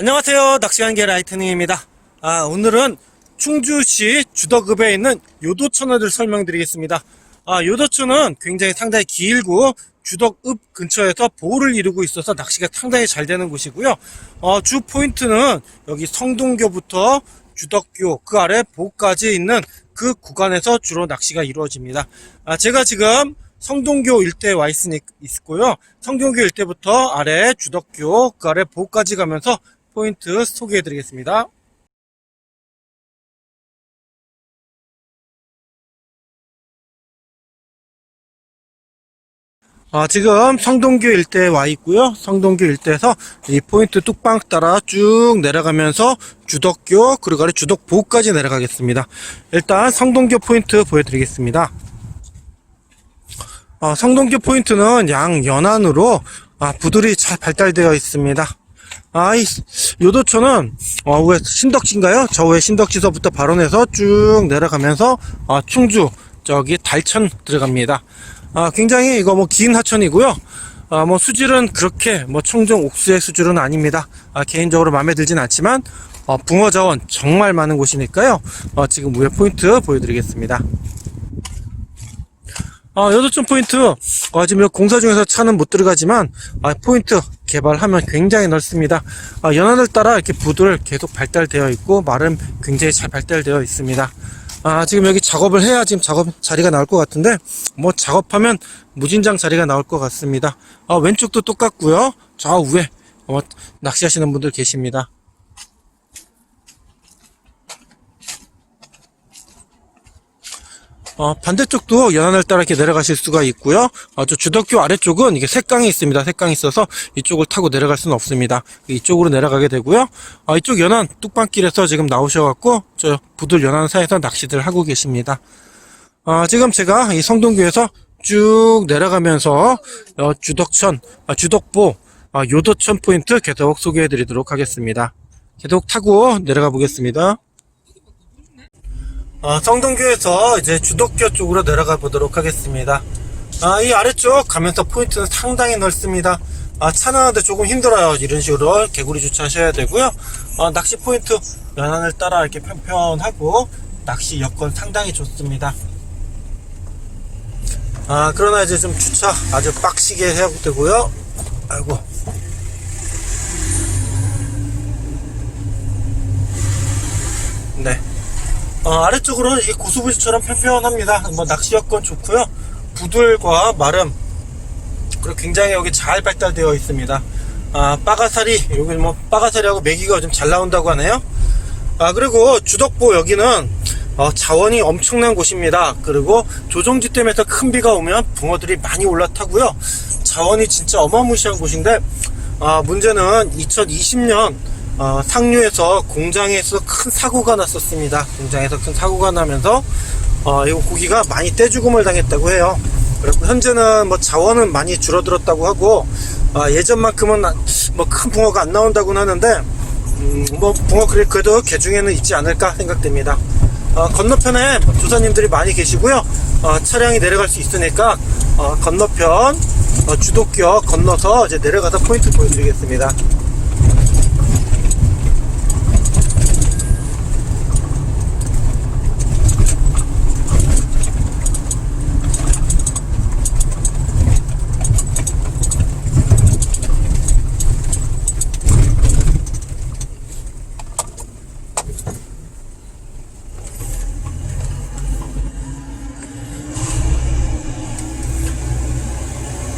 안녕하세요. 낚시한개 라이트닝입니다. 아, 오늘은 충주시 주덕읍에 있는 요도천어를 설명드리겠습니다. 아, 요도천은 굉장히 상당히 길고 주덕읍 근처에서 보호를 이루고 있어서 낚시가 상당히 잘 되는 곳이고요. 어, 주 포인트는 여기 성동교부터 주덕교 그 아래 보까지 있는 그 구간에서 주로 낚시가 이루어집니다. 아, 제가 지금 성동교 일대에 와 있으니 있고요. 성동교 일대부터 아래 주덕교 그 아래 보까지 가면서 포인트 소개해 드리겠습니다. 아, 지금 성동교 일대에 와 있고요. 성동교 일대에서 이 포인트 뚝방 따라 쭉 내려가면서 주덕교 그리고 아래 주덕보까지 내려가겠습니다. 일단 성동교 포인트 보여드리겠습니다. 아, 성동교 포인트는 양 연안으로 아, 부들이 잘 발달되어 있습니다. 아, 이 요도천은 어, 왜 신덕지인가요? 저 왜 신덕지서부터 발원해서 쭉 내려가면서 아, 충주 저기 달천 들어갑니다. 아, 굉장히 이거 뭐 긴 하천이고요. 아, 뭐 수질은 그렇게 뭐 청정 옥수의 수질은 아닙니다. 아, 개인적으로 마음에 들진 않지만 어, 붕어 자원 정말 많은 곳이니까요. 어, 지금 위에 포인트 보여드리겠습니다. 아, 여덟 점 포인트. 아, 지금 공사 중에서 차는 못 들어가지만, 아, 포인트 개발하면 굉장히 넓습니다. 아, 연안을 따라 이렇게 부들 계속 발달되어 있고, 말은 굉장히 잘 발달되어 있습니다. 아, 지금 여기 작업을 해야 지금 작업 자리가 나올 것 같은데, 뭐 작업하면 무진장 자리가 나올 것 같습니다. 아, 왼쪽도 똑같고요. 저 위에, 어, 낚시하시는 분들 계십니다. 어, 반대쪽도 연안을 따라 이렇게 내려가실 수가 있고요. 어, 저 주덕교 아래쪽은 이게 색강이 있습니다. 색강이 있어서 이쪽을 타고 내려갈 수는 없습니다. 이쪽으로 내려가게 되고요. 어, 이쪽 연안 뚝방길에서 지금 나오셔갖고 저 부들 연안 사이에서 낚시들 하고 계십니다. 어, 지금 제가 이 성동교에서 쭉 내려가면서 어, 주덕천, 아, 주덕보, 아, 요도천 포인트 계속 소개해드리도록 하겠습니다. 계속 타고 내려가 보겠습니다. 어, 성동교에서 이제 주덕교 쪽으로 내려가 보도록 하겠습니다. 아, 이 아래쪽 가면서 포인트는 상당히 넓습니다. 아, 차는데 조금 힘들어요. 이런 식으로 개구리 주차하셔야 되고요. 어, 낚시 포인트 연안을 따라 이렇게 편편하고 낚시 여건 상당히 좋습니다. 아, 그러나 이제 좀 주차 아주 빡시게 해야 되고요. 아이고. 네. 어, 아래쪽으로 이게 고수부지처럼 편편합니다. 뭐 낚시 여건 좋고요. 부들과 마름 그리고 굉장히 여기 잘 발달되어 있습니다. 아, 빠가사리 여기 뭐 빠가사리하고 메기가 좀 잘 나온다고 하네요. 아 그리고 주덕보 여기는 어, 자원이 엄청난 곳입니다. 그리고 조정지댐에서 큰 비가 오면 붕어들이 많이 올라타고요. 자원이 진짜 어마무시한 곳인데 아, 문제는 2020년 어, 상류에서 공장에서 큰 사고가 났었습니다. 공장에서 큰 사고가 나면서 어, 이 고기가 많이 떼죽음을 당했다고 해요. 그리고 현재는 뭐 자원은 많이 줄어들었다고 하고 아, 예전만큼은 뭐 큰 붕어가 안 나온다고는 하는데 음, 뭐 붕어 그래 그래도 개 중에는 있지 않을까 생각됩니다. 어, 건너편에 조사님들이 많이 계시고요. 어, 차량이 내려갈 수 있으니까 어, 건너편 어, 주도교 건너서 이제 내려가서 포인트 보여드리겠습니다.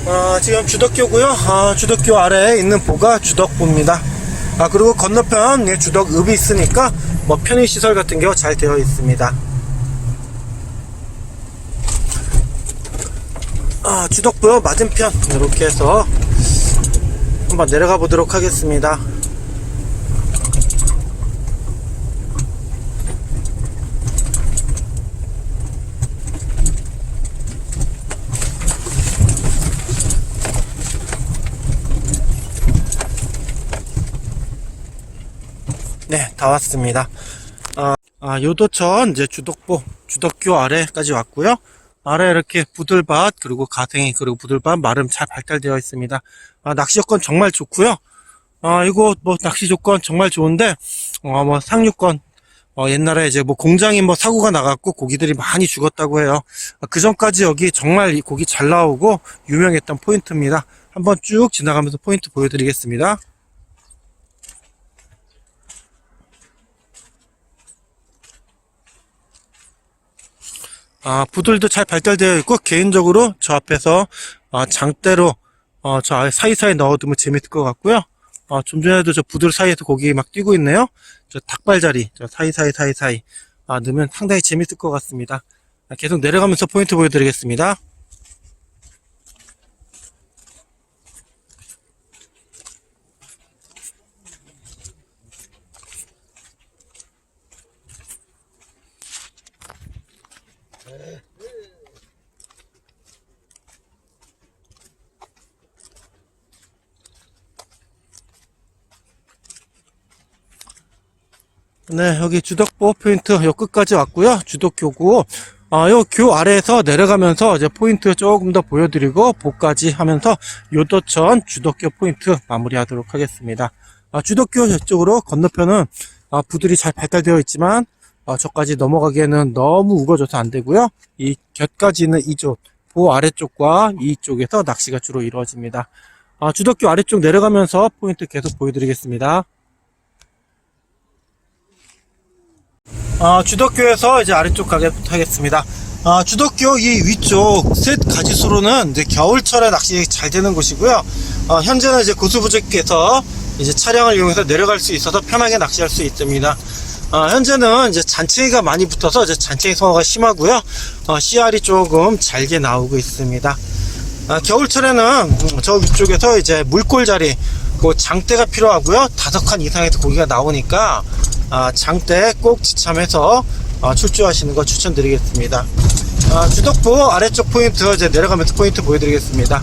어, 지금 주덕교고요. 아, 주덕교 아래에 있는 보가 주덕보입니다. 아, 그리고 건너편 에 주덕읍이 있으니까 뭐 편의시설 같은 게 잘 되어 있습니다. 아, 주덕보 맞은편 이렇게 해서 한번 내려가 보도록 하겠습니다. 네, 다 왔습니다. 아, 아, 요도천 이제 주덕보, 주덕교 아래까지 왔고요. 아래 이렇게 부들밭 그리고 가생이 그리고 부들밭 마름 잘 발달되어 있습니다. 아, 낚시 여건 정말 좋고요. 아, 이거 뭐 낚시 조건 정말 좋은데, 어, 뭐 상류권, 어, 옛날에 이제 뭐 공장이 뭐 사고가 나갖고 고기들이 많이 죽었다고 해요. 아, 그 전까지 여기 정말 이 고기 잘 나오고 유명했던 포인트입니다. 한번 쭉 지나가면서 포인트 보여드리겠습니다. 아, 부들도 잘 발달되어 있고, 개인적으로 저 앞에서, 아, 장대로, 어, 저 사이사이 넣어두면 재밌을 것 같고요. 어, 좀 전에도 저 부들 사이에서 고기 막 뛰고 있네요. 저 닭발자리, 저 사이사이 사이사이, 아, 넣으면 상당히 재밌을 것 같습니다. 아, 계속 내려가면서 포인트 보여드리겠습니다. 네, 여기 주덕보 포인트 요 끝까지 왔고요. 주덕교고, 아, 요교 아래에서 내려가면서 이제 포인트 조금 더 보여드리고, 보까지 하면서 요도천 주덕교 포인트 마무리하도록 하겠습니다. 아, 주덕교 저쪽으로 건너편은 아, 부들이 잘 발달되어 있지만, 아, 저까지 넘어가기에는 너무 우거져서 안 되고요. 이 곁까지 있는 이쪽, 보 아래쪽과 이쪽에서 낚시가 주로 이루어집니다. 아, 주덕교 아래쪽 내려가면서 포인트 계속 보여드리겠습니다. 어, 주덕교에서 이제 아래쪽 가게 하겠습니다. 어, 주덕교 이 위쪽 셋 가지수로는 이제 겨울철에 낚시 잘 되는 곳이고요. 어, 현재는 이제 고수부족께서 이제 차량을 이용해서 내려갈 수 있어서 편하게 낚시할 수 있습니다. 어, 현재는 이제 잔챙이가 많이 붙어서 이제 잔챙이 성화가 심하고요. 어, 씨알이 조금 잘게 나오고 있습니다. 아, 겨울철에는 음, 저 위쪽에서 이제 물골 자리, 그 장대가 필요하고요. 다섯 칸 이상에서 고기가 나오니까 아, 장대 꼭 지참해서 아, 출조하시는 거 추천드리겠습니다. 아, 주덕부 아래쪽 포인트 이제 내려가면서 포인트 보여드리겠습니다.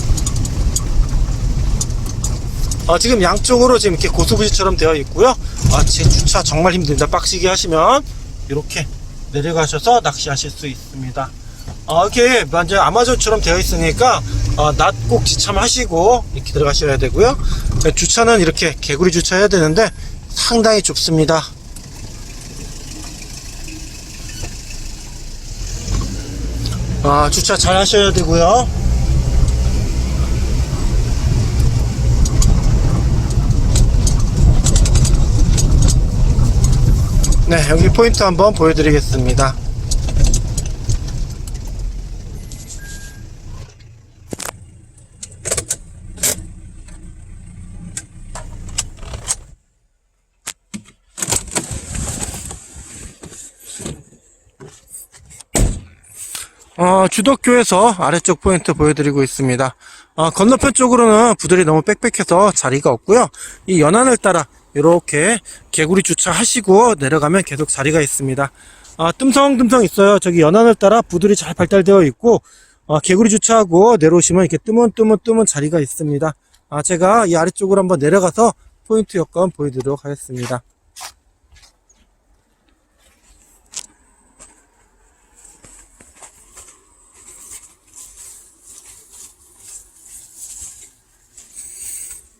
어, 지금 양쪽으로 지금 이렇게 고수부지처럼 되어 있고요. 아, 제 주차 정말 힘듭니다. 빡시게 하시면 이렇게 내려가셔서 낚시하실 수 있습니다. 어, 이렇게 완전 아마존처럼 되어 있으니까 어, 낮꼭 지참하시고 이렇게 들어가셔야 되고요. 네, 주차는 이렇게 개구리 주차해야 되는데 상당히 좁습니다. 아, 주차 잘 하셔야 되고요. 네, 여기 포인트 한번 보여드리겠습니다. 어, 주덕교에서 아래쪽 포인트 보여드리고 있습니다. 어, 건너편 쪽으로는 부들이 너무 빽빽해서 자리가 없고요. 이 연안을 따라 이렇게 개구리 주차하시고 내려가면 계속 자리가 있습니다. 아, 뜸성뜸성 있어요. 저기 연안을 따라 부들이 잘 발달되어 있고 어, 개구리 주차하고 내려오시면 이렇게 뜨문뜨문뜨문 자리가 있습니다. 아, 제가 이 아래쪽으로 한번 내려가서 포인트 여건 보여드리도록 하겠습니다.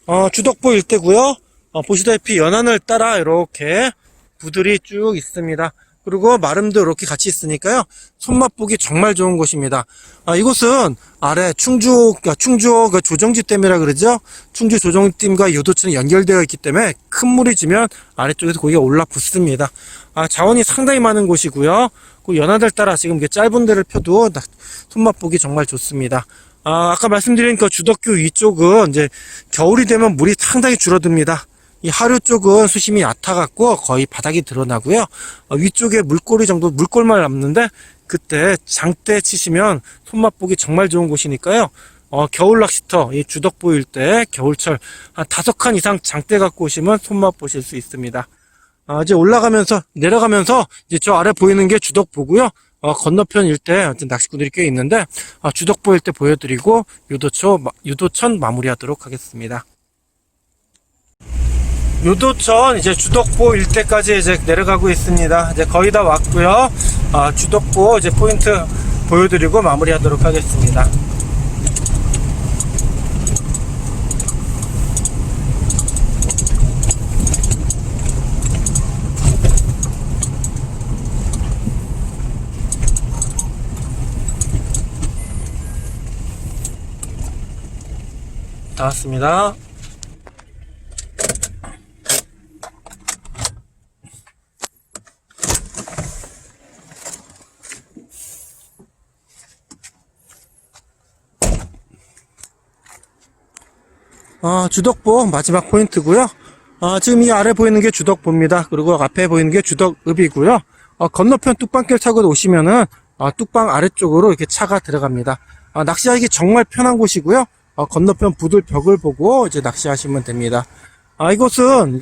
어, 주덕보 일대고요. 어, 보시다시피 연안을 따라 이렇게 부들이 쭉 있습니다. 그리고 마름도 이렇게 같이 있으니까요. 손맛 보기 정말 좋은 곳입니다. 아, 이곳은 아래 충주, 아, 충주 그 조정지댐이라 그러죠. 충주 조정댐과 요도천이 연결되어 있기 때문에 큰 물이 지면 아래쪽에서 고기가 올라 붙습니다. 아, 자원이 상당히 많은 곳이고요. 그 연안을 따라 지금 짧은 데를 펴도 나- 손맛 보기 정말 좋습니다. 아, 아까 말씀드린 그 주덕교 위쪽은 이제 겨울이 되면 물이 상당히 줄어듭니다. 이 하류 쪽은 수심이 얕아갖고 거의 바닥이 드러나고요. 어, 위쪽에 물꼬리 정도, 물골만 남는데 그때 장대 치시면 손맛 보기 정말 좋은 곳이니까요. 어, 겨울 낚시터, 이 주덕 보일 때 겨울철 한 다섯 칸 이상 장대 갖고 오시면 손맛 보실 수 있습니다. 아, 이제 올라가면서, 내려가면서 이제 저 아래 보이는 게 주덕 보고요. 어, 건너편 일대 낚시꾼들이 꽤 있는데 아, 주덕 보일 때 보여드리고 유도초 마- 유도천 마무리하도록 하겠습니다. 요도천 이제 주덕보 일대까지 이제 내려가고 있습니다. 이제 거의 다 왔고요. 아, 주덕보 이제 포인트 보여드리고 마무리하도록 하겠습니다. 다 왔습니다. 아, 주덕보 마지막 포인트고요. 아, 지금 이 아래 보이는 게 주덕보입니다. 그리고 앞에 보이는 게 주덕읍이고요. 어, 건너편 뚝방길 타고 오시면은 아, 뚝방 아래쪽으로 이렇게 차가 들어갑니다. 아, 낚시하기 정말 편한 곳이고요. 어, 건너편 부들 벽을 보고 이제 낚시하시면 됩니다. 아, 이곳은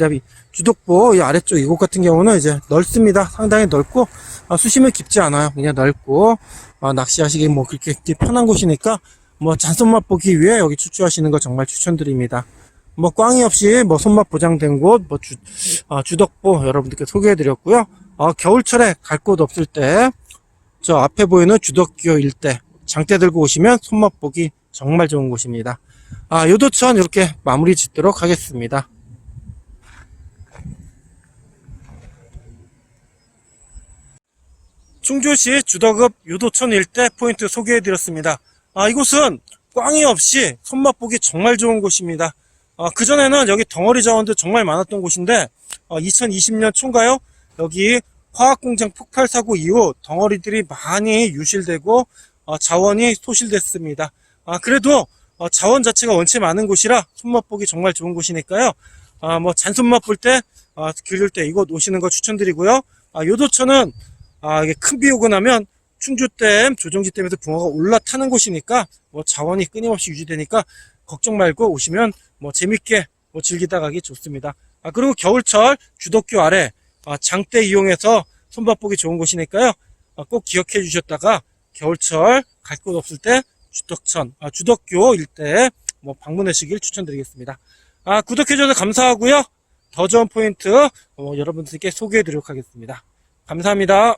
주덕보 이 아래쪽 이곳 같은 경우는 이제 넓습니다. 상당히 넓고 아, 수심은 깊지 않아요. 그냥 넓고 아, 낚시하시기 뭐 그렇게 편한 곳이니까 뭐 잔손 맛 보기 위해 여기 추추하시는 거 정말 추천드립니다. 뭐 꽝이 없이 뭐 손맛 보장된 곳, 뭐 주, 아, 주덕보 여러분들께 소개해드렸고요. 아, 겨울철에 갈 곳 없을 때 저 앞에 보이는 주덕교 일대 장대 들고 오시면 손맛 보기 정말 좋은 곳입니다. 아, 요도천 이렇게 마무리 짓도록 하겠습니다. 충주시 주덕읍 유도천 일대 포인트 소개해드렸습니다. 아, 이곳은 꽝이 없이 손맛 보기 정말 좋은 곳입니다. 아, 그전에는 여기 덩어리 자원도 정말 많았던 곳인데, 2020년 초인가요? 여기 화학공장 폭발 사고 이후 덩어리들이 많이 유실되고, 어, 자원이 소실됐습니다. 아, 그래도 어, 자원 자체가 원체 많은 곳이라 손맛 보기 정말 좋은 곳이니까요. 아, 뭐 잔손맛 볼 때, 아, 기를 때 이곳 오시는 거 추천드리고요. 아, 요도천은 아, 이게 큰 비 오고 나면 충주댐, 조정지댐에서 붕어가 올라타는 곳이니까 뭐 자원이 끊임없이 유지되니까 걱정 말고 오시면 뭐 재밌게 뭐 즐기다 가기 좋습니다. 아, 그리고 겨울철 주덕교 아래 아, 장대 이용해서 손맛 보기 좋은 곳이니까요. 아, 꼭 기억해 주셨다가 겨울철 갈 곳 없을 때 주덕천, 아, 주덕교 일대 뭐 방문하시길 추천드리겠습니다. 아, 구독해 주셔서 감사하고요. 더 좋은 포인트 어, 여러분들께 소개해 드리도록 하겠습니다. 감사합니다.